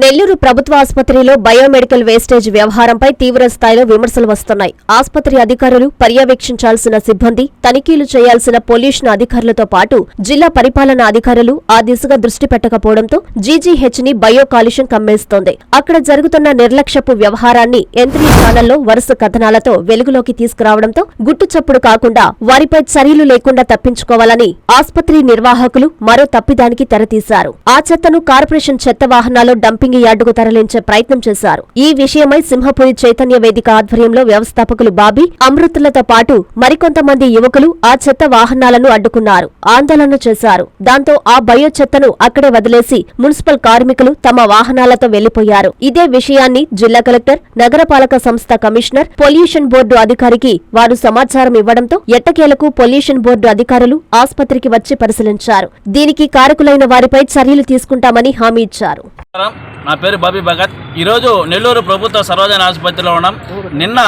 నెల్లూరు ప్రభుత్వ ఆసుపత్రిలో biomedical wastage వ్యవహారంపై తీవ్ర స్థాయిలో విమర్శలు వస్తున్నాయి. ఆసుపత్రి అధికారులు పర్యవేక్షించాల్సిన సిబ్బంది తనిఖీలు చేయాల్సిన పొల్యూషన్ అధికారులతో పాటు జిల్లా పరిపాలనా అధికారులు ఆ దిశగా దృష్టి పెట్టకపోవడంతో జీజీహెచ్ని బయో కాలుష్యం కమ్మేస్తోంది. అక్కడ జరుగుతున్న నిర్లక్ష్యపు వ్యవహారాన్ని ఎంత్రీ ఛానల్లో వరుస కథనాలతో వెలుగులోకి తీసుకురావడంతో గుట్టుచప్పుడు కాకుండా వారిపై చర్యలు లేకుండా తప్పించుకోవాలని ఆసుపత్రి నిర్వాహకులు మరో తప్పిదానికి తెరతీశారు. ఆ చెత్తను కార్పొరేషన్ చెత్త వాహనాల్లో డంపింగ్ యార్డుకు తరలించే ప్రయత్నం చేశారు. ఈ విషయమై సింహపురి చైతన్య వేదిక ఆధ్వర్యంలో వ్యవస్థాపకులు బాబీ అమృతులతో పాటు మరికొంతమంది యువకులు ఆ చెత్త వాహనాలను అడ్డుకున్నారు ఆందోళన చేశారు. దాంతో ఆ బయో చెత్తను అక్కడే వదిలేసి మున్సిపల్ కార్మికులు తమ వాహనాలతో వెళ్ళిపోయారు ఇదే విషయాన్ని జిల్లా కలెక్టర్ నగరపాలక సంస్థ కమిషనర్ పొల్యూషన్ బోర్డు అధికారికి వారు సమాచారం ఇవ్వడంతో ఎట్టకేలకు పొల్యూషన్ బోర్డు అధికారులు ఆసుపత్రికి వచ్చి పరిశీలించారు. దీనికి కారకులైన వారిపై చర్యలు తీసుకుంటామని హామీ ఇచ్చారు. నా పేరు బాబీ భగత్. ఈరోజు నెల్లూరు ప్రభుత్వ సర్వజన ఆసుపత్రిలో ఉన్నాం. నిన్న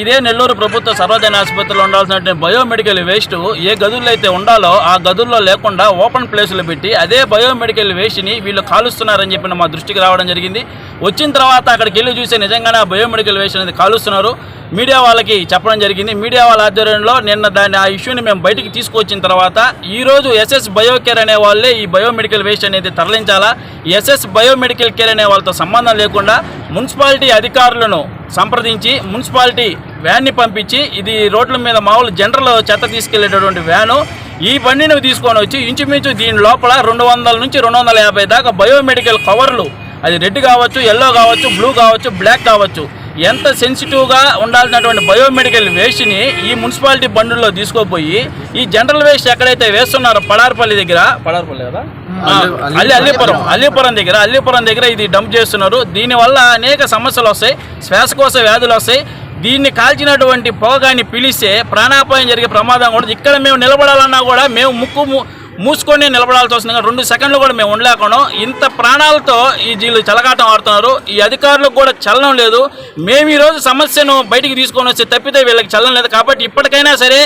ఇదే నెల్లూరు ప్రభుత్వ సర్వజన ఆసుపత్రిలో ఉండాల్సిన బయోమెడికల్ వేస్ట్ ఏ గదుల్లో అయితే ఉండాలో ఆ గదుల్లో లేకుండా ఓపెన్ ప్లేసులు పెట్టి అదే బయోమెడికల్ వేస్ట్ని వీళ్ళు కాలుస్తున్నారని చెప్పిన మా దృష్టికి రావడం జరిగింది. వచ్చిన తర్వాత అక్కడికి వెళ్ళి చూస్తే నిజంగానే ఆ బయోమెడికల్ వేస్ట్ అనేది కాలుస్తున్నారు. మీడియా వాళ్ళకి చెప్పడం జరిగింది. మీడియా వాళ్ళ ఆధ్వర్యంలో నిన్న దాన్ని ఆ ఇష్యూని మేము బయటికి తీసుకొచ్చిన తర్వాత ఈరోజు ఎస్ఎస్ బయోకేర్ అనే వాళ్ళే ఈ బయోమెడికల్ వేస్ట్ అనేది తరలించాలా? ఎస్ఎస్ బయోమెడికల్ కేర్ అనే వాళ్ళతో సంబంధం లేకుండా మున్సిపాలిటీ అధికారులను సంప్రదించి మున్సిపాలిటీ వ్యాన్ని పంపించి ఇది రోడ్ల మీద మామూలు జనరల్ చెత్త తీసుకెళ్ళేటటువంటి వ్యాను ఈ బండిని తీసుకొని వచ్చి ఇంచుమించు దీని లోపల రెండు వందల నుంచి రెండు వందల యాభై దాకా బయోమెడికల్ కవర్లు. అది రెడ్ కావచ్చు ఎల్లో కావచ్చు బ్లూ కావచ్చు బ్లాక్ కావచ్చు. ఎంత సెన్సిటివ్గా ఉండాల్సినటువంటి బయోమెడికల్ వేస్ట్ని ఈ మున్సిపాలిటీ బండుల్లో తీసుకోపోయి ఈ జనరల్ వేస్ట్ ఎక్కడైతే వేస్తున్నారో పడారపల్లి దగ్గర పడారపల్లి కదా? అల్లి అల్లిపురం అల్లిపురం దగ్గర అల్లిపురం దగ్గర ఇది డంప్ చేస్తున్నారు. దీనివల్ల అనేక సమస్యలు వస్తాయి శ్వాసకోశ వ్యాధులు వస్తాయి. దీన్ని కాల్చినటువంటి పొగగాని పిలిస్తే ప్రాణాపాయం జరిగే ప్రమాదం కూడా ఇక్కడ మేము నిలబడాలన్నా కూడా మేము ముక్కు మూసుకొని నిలబడాల్సి వస్తుంది. రెండు సెకండ్లు కూడా మేము ఉండలేకుండా ఇంత ప్రాణాలతో ఈ వీళ్ళు చలగాటం ఆడుతున్నారు. ఈ అధికారులకు కూడా చలనం లేదు. మేము ఈరోజు సమస్యను బయటికి తీసుకొని వస్తే తప్పితే వీళ్ళకి చలనం లేదు. కాబట్టి ఇప్పటికైనా సరే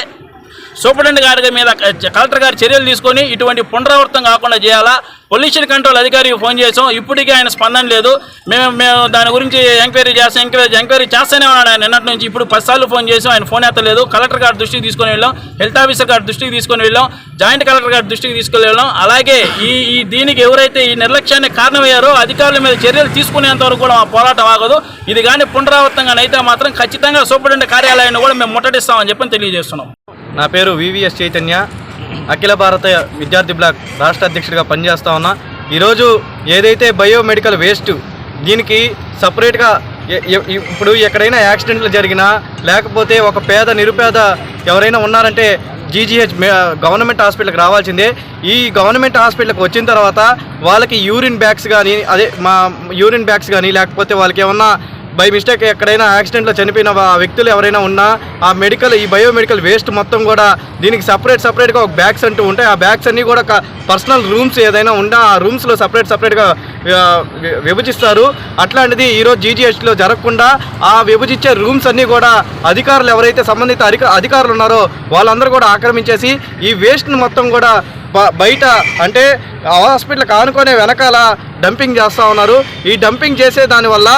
సూపరింటెండెంట్ గారి మీద కలెక్టర్ గారు చర్యలు తీసుకొని ఇటువంటి పునరావృతం కాకుండా చేయాలా? పొల్యూషన్ కంట్రోల్ అధికారికి ఫోన్ చేసాం ఇప్పటికీ ఆయన స్పందన లేదు. మేము మేము దాని గురించి ఎంక్వైరీ చేస్తాం. ఎంక్వైరీ ఎంక్వైరీ చేస్తూనే ఉన్నాడు ఆయన. నిన్నటి నుంచి ఇప్పుడు పదిసార్లు ఫోన్ చేసాం ఆయన ఫోన్ ఎత్తలేదు. కలెక్టర్ గారి దృష్టికి తీసుకొని వెళ్ళాం. హెల్త్ ఆఫీసర్ గారి దృష్టికి తీసుకొని వెళ్ళాం. జాయింట్ కలెక్టర్ గారి దృష్టికి తీసుకొని వెళ్ళాం. అలాగే ఈ ఈ దీనికి ఎవరైతే ఈ నిర్లక్ష్యానికి కారణమయ్యారో అధికారుల మీద చర్యలు తీసుకునేంత వరకు కూడా మా పోరాటం ఆగదు. ఇది కానీ పునరావృతంగా అయితే మాత్రం ఖచ్చితంగా సూపరింటెండెంట్ కార్యాలయాన్ని కూడా మేము ముట్టడిస్తామని చెప్పి తెలియజేస్తున్నాం. నా పేరు వివిఎస్ చైతన్య. అఖిల భారత విద్యార్థి బ్లాక్ రాష్ట్ర అధ్యక్షుడిగా పనిచేస్తా ఉన్నా. ఈరోజు ఏదైతే బయోమెడికల్ వేస్ట్ దీనికి సపరేట్గా ఇప్పుడు ఎక్కడైనా యాక్సిడెంట్లు జరిగినా లేకపోతే ఒక పేద నిరుపేద ఎవరైనా ఉన్నారంటే జీజీహెచ్ గవర్నమెంట్ హాస్పిటల్కి రావాల్సిందే. ఈ గవర్నమెంట్ హాస్పిటల్కి వచ్చిన తర్వాత వాళ్ళకి యూరిన్ బ్యాగ్స్ కానీ అదే మా యూరిన్ బ్యాగ్స్ కానీ లేకపోతే వాళ్ళకి ఏమన్నా బై మిస్టేక్ ఎక్కడైనా యాక్సిడెంట్లో చనిపోయిన వ్యక్తులు ఎవరైనా ఉన్నా ఆ మెడికల్ ఈ బయోమెడికల్ వేస్ట్ మొత్తం కూడా దీనికి సపరేట్ సపరేట్గా ఒక బ్యాగ్స్ అంటూ ఉంటాయి. ఆ బ్యాగ్స్ అన్నీ కూడా పర్సనల్ రూమ్స్ ఏదైనా ఉన్నా ఆ రూమ్స్లో సపరేట్ సపరేట్గా విభజిస్తారు. అట్లాంటిది ఈరోజు జీజీహెచ్లో జరగకుండా ఆ విభజించే రూమ్స్ అన్నీ కూడా అధికారులు ఎవరైతే సంబంధిత అధిక అధికారులు ఉన్నారో వాళ్ళందరూ కూడా ఆక్రమించేసి ఈ వేస్ట్ని మొత్తం కూడా బయట అంటే హాస్పిటల్ కానుకొనే వెనకాల డంపింగ్ చేస్తూ ఉన్నారు. ఈ డంపింగ్ చేసే దానివల్ల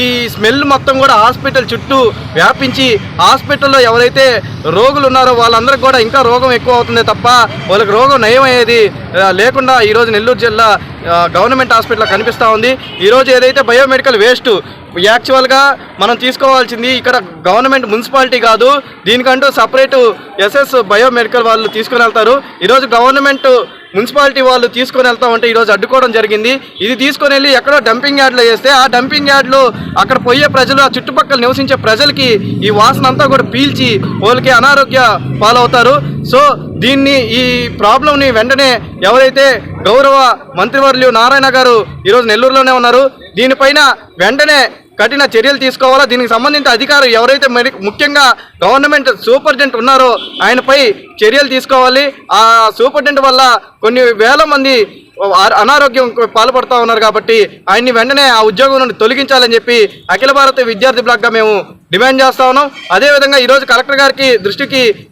ఈ స్మెల్ మొత్తం కూడా హాస్పిటల్ చుట్టూ వ్యాపించి హాస్పిటల్లో ఎవరైతే రోగులు ఉన్నారో వాళ్ళందరికీ కూడా ఇంకా రోగం ఎక్కువ అవుతుంది తప్ప వాళ్ళకి రోగం నయమయ్యేది అయ్యేది లేకుండా ఈరోజు నెల్లూరు జిల్లా గవర్నమెంట్ హాస్పిటల్ కనిపిస్తూ ఉంది. ఈరోజు ఏదైతే బయోమెడికల్ వేస్ట్ యాక్చువల్గా మనం తీసుకోవాల్సింది ఇక్కడ గవర్నమెంట్ మున్సిపాలిటీ కాదు దీనికంటూ సపరేటు ఎస్ఎస్ బయోమెడికల్ వాళ్ళు తీసుకుని వెళ్తారు. ఈరోజు గవర్నమెంట్ మున్సిపాలిటీ వాళ్ళు తీసుకొని వెళ్తా ఉంటే ఈరోజు అడ్డుకోవడం జరిగింది. ఇది తీసుకొని వెళ్ళి ఎక్కడో డంపింగ్ యార్డ్లో వేస్తే ఆ డంపింగ్ యార్డ్లో అక్కడ పోయే ప్రజలు ఆ చుట్టుపక్కల నివసించే ప్రజలకి ఈ వాసన అంతా కూడా పీల్చి వాళ్ళకి అనారోగ్య పాలవుతారు. సో దీన్ని ఈ ప్రాబ్లంని వెంటనే ఎవరైతే గౌరవ మంత్రివర్యులు నారాయణ గారు ఈరోజు నెల్లూరులోనే ఉన్నారు దీనిపైన వెంటనే కఠిన చర్యలు తీసుకోవాలా? దీనికి సంబంధించిన అధికారులు ఎవరైతే ముఖ్యంగా గవర్నమెంట్ సూపర్డెంట్ ఉన్నారో ఆయనపై చర్యలు తీసుకోవాలి. ఆ సూపర్డెంట్ వల్ల కొన్ని వేల మంది అనారోగ్యం పాల్పడుతూ ఉన్నారు కాబట్టి ఆయన్ని వెంటనే ఆ ఉద్యోగం నుండి తొలగించాలని చెప్పి అఖిల భారత విద్యార్థి బ్లాక్గా మేము డిమాండ్ చేస్తా ఉన్నాం. అదేవిధంగా ఈరోజు కలెక్టర్ గారికి దృష్టికి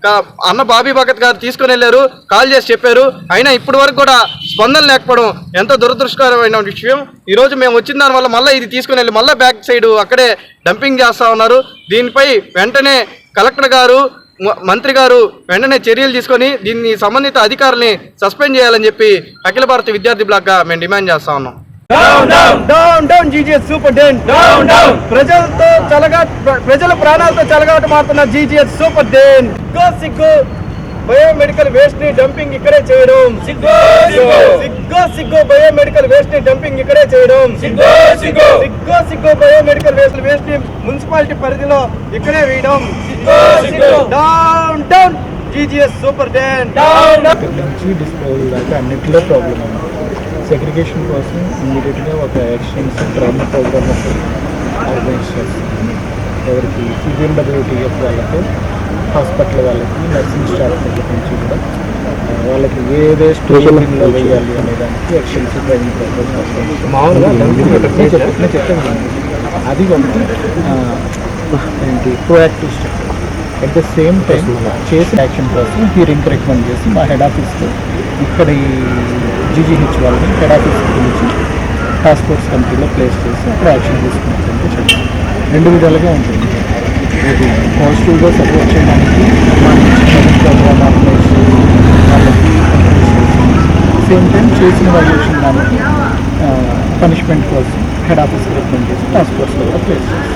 అన్న బాబీ భగత్ గారు తీసుకుని వెళ్ళారు కాల్ చేసి చెప్పారు. అయినా ఇప్పటి వరకు కూడా స్పందన లేకపోవడం ఎంతో దురదృష్టకరమైన విషయం. ఈరోజు మేము వచ్చిన దాని వల్ల మళ్ళీ ఇది తీసుకుని వెళ్ళి మళ్ళీ బ్యాక్ సైడ్ అక్కడే డంపింగ్ చేస్తూ ఉన్నారు. దీనిపై వెంటనే కలెక్టర్ గారు మ- మంత్రి గారు వెంటనే చర్యలు తీసుకొని దీన్ని సంబంధిత అధికారుల్ని సస్పెండ్ చేయాలని చెప్పి అఖిల భారత విద్యార్థి బ్లాక్గా మేము డిమాండ్ చేస్తా ఉన్నాం. Down down GGS superintendent down down ప్రజలతో చలగా ప్ర- ప్రజల ప్రాణాలతో చలగాట మారుతున్న జీజీఎస్ సూపర్ డెన్ సిగ్గు సిగ్గు బయోమెడికల్ వేస్ట్ని డంపింగ్ ఇక్కడే చేయడం. సిగ్గు సిగ్గు సిగ్గు బయోమెడికల్ వేస్ట్ని డంపింగ్ ఇక్కడే చేయడం. సిగ్గు సిగ్గు సిగ్గు సిగ్గు బయోమెడికల్ వేస్ట్ వేస్ట్ని మున్సిపాలిటీ పరిధిలో ఇక్కడే వేయడం. Down down GGS superintendent down disposal అన్నింటిలో ప్రాబ్లం సెగ్రిగేషన్ కోసం ఇమీడియట్గా ఒక యాక్షన్స్ ట్రైనింగ్ ప్రోగ్రామ్ ఆర్గనైజ్ చేస్తుంది ఎవరికి సిబిఎండబ్ల్యూటీఎఫ్ వాళ్ళకి హాస్పిటల్ వాళ్ళకి నర్సింగ్ స్టాఫ్ నుంచి కూడా వాళ్ళకి ఏ ఏ స్టేషన్లో వేయాలి అనే దానికి యాక్షన్స్ ట్రైనింగ్ ప్రోగ్రామ్ మామూలుగా నేను చెప్పాను అది ఒకటి ఏంటి proactive step at the same time చేసిన యాక్షన్ కోసం హీరింగ్ రికమెండ్ చేసి మా హెడ్ ఆఫీస్లో ఇక్కడ ఈ జీజీహెచ్ వాళ్ళని హెడ్ ఆఫీస్కి పిలిచి టాస్క్ ఫోర్స్ కమిటీలో ప్లేస్ చేసి అక్కడ యాక్షన్ తీసుకున్నట్టు చెప్పాను రెండు విధాలుగా ఉంటుంది. పాజిటివ్గా సపోర్ట్ చేయడానికి వాళ్ళకి సేమ్ టైం చేసిన వైలేషన్ దానికి పనిష్మెంట్ కోసం హెడ్ ఆఫీస్కి రికమెండ్ చేసి టాస్క్ ఫోర్స్లో కూడా ప్లేస్ చేస్తాం